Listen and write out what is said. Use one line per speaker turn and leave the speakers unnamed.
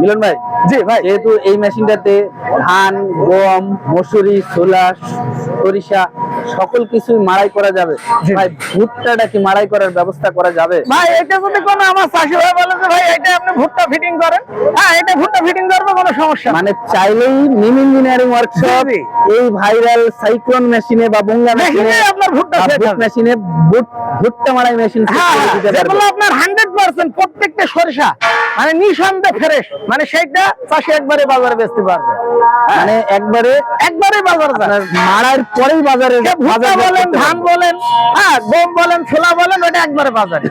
মিলন ভাই?
জি ভাই।
যেহেতু এই মেশিনটাতে ধান গম মসুরি ছোলা সরিষা সকল কিছু মারাই করা যাবে। ভাই ভুট্টাটা কি মারাই করার ব্যবস্থা করা যাবে।
ভাই এটা যদি কোনো আমার শাশুড়ি ভাই বলে যে ভাই এটা ভুট্টা ফিটিং করেন? হ্যাঁ এটা ভুট্টা ফিটিং করব কোনো সমস্যা
মানে চাইলেই নিম ইঞ্জিনিয়ারিং ওয়ার্কশপ। এই ভাইরাল সাইক্লোন মেশিনে বা বঙ্গা মেশিনে
আপনার ভুট্টা।
মেশিনে ভুট্টা মাড়াই মেশিন
হ্যাঁ হ্যাঁ, যেগুলো আপনার হান্ড্রেড পার্সেন্ট প্রত্যেকটা সরিষা মানে নিঃসন্দেহে ফ্রেশ মানে সেইটা চাষি একবারে বাজারে বেচতে পারবে।
মানে একবারে
একবারে বাজারে
মারার পরেই বাজারে
ভুট্টা বলেন ধান বলেন হ্যাঁ গম বলেন ছোলা বলেন ওটা একবারে বাজারে।